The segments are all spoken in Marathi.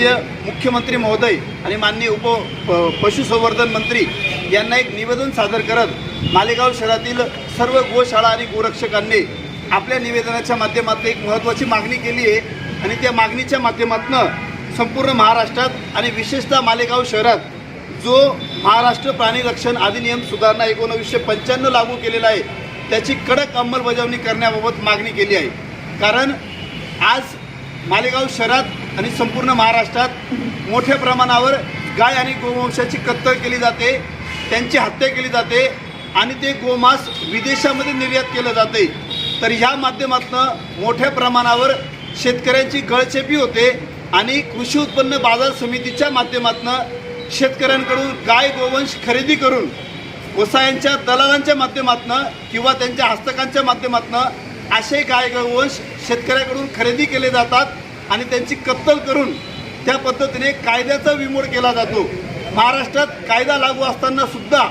मुख्यमंत्री महोदय आणि माननीय उप प- पशुसंवर्धन मंत्री यांना एक निवेदन सादर करत मालेगाव शहरातील सर्व गोशाळा आणि गोरक्षकांनी आपल्या निवेदनाच्या माध्यमातून एक महत्त्वाची मागणी केली आहे. आणि त्या मागणीच्या माध्यमातून संपूर्ण महाराष्ट्रात आणि विशेषतः मालेगाव शहरात जो महाराष्ट्र प्राणी रक्षण अधिनियम सुधारणा एकोणवीसशे पंच्याण्णव लागू केलेला आहे त्याची कडक अंमलबजावणी करण्याबाबत मागणी केली आहे. कारण आज मालेगाव शहरात आणि संपूर्ण महाराष्ट्रात मोठ्या प्रमाणावर गाय आणि गोवंशाची कत्तल केली जाते त्यांची हत्या केली जाते आणि ते गोमांस विदेशामध्ये निर्यात केलं जाते. तर ह्या माध्यमातून मोठ्या प्रमाणावर शेतकऱ्यांची गळचेपी होते आणि कृषी उत्पन्न बाजार समितीच्या माध्यमातून शेतकऱ्यांकडून गाय गोवंश खरेदी करून वसायांच्या दलालांच्या माध्यमातून किंवा त्यांच्या हस्तकांच्या माध्यमातून असे गाय गोवंश शेतकऱ्याकडून खरेदी केले जातात. आणि त्यांची कत्तल करून त्या पद्धतीने कायद्याचा विमोड केला जातो. महाराष्ट्रात कायदा लागू असताना सुद्धा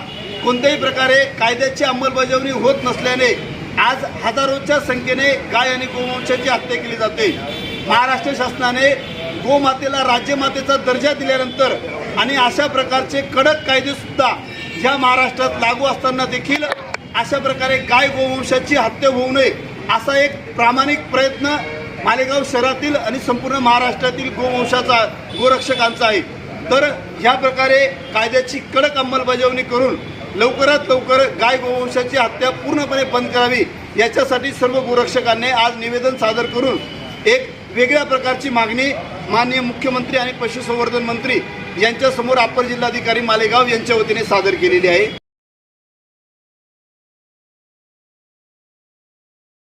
कोणत्याही प्रकारे कायद्याची अंमलबजावणी होत नसल्याने आज हजारोच्या संख्येने गाय आणि गोवंशाची हत्या केली जाते. महाराष्ट्र शासनाने गोमातेला राज्यमातेचा दर्जा दिल्यानंतर आणि अशा प्रकारचे कडक कायदेसुद्धा ह्या महाराष्ट्रात लागू असताना देखील अशा प्रकारे गाय गोवंशाची हत्या होऊ नये असा एक प्रामाणिक प्रयत्न मालेगाव शहरातील आणि संपूर्ण महाराष्ट्रातील गोवंशाचा गोरक्षकांचा आहे. तर ह्या प्रकारे कायद्याची कडक अंमलबजावणी करून लवकरात लवकर गाय गोवंशाची हत्या पूर्णपणे बंद करावी याच्यासाठी सर्व गोरक्षकांनी आज निवेदन सादर करून एक वेगळ्या प्रकारची मागणी माननीय मुख्यमंत्री आणि पशुसंवर्धन मंत्री यांच्यासमोर अप्पर जिल्हाधिकारी मालेगाव यांच्या वतीने सादर केलेली आहे.